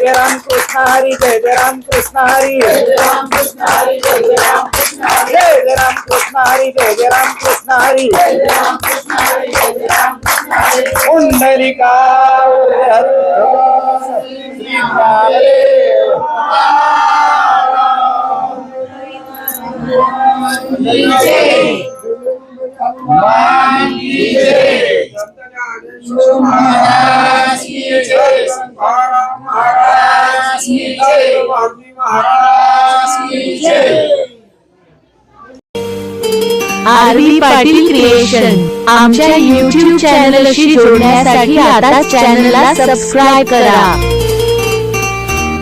जय राम कृष्ण हरी जय जय राम कृष्ण हरी जय राम कृष्ण हरी जय जय राम कृष्ण हरी जय जय राम कृष्ण हरी जय जय राम कृष्ण हरी जय जय राम कृष्ण हरी जय जय राम कृष्ण हरी पुंडरिका जय जय। संत की जय। आरबी पाटील क्रिएशन आमच्या यूट्यूब चॅनलशी जोडण्यासाठी आता चॅनलला सबस्क्राईब करा.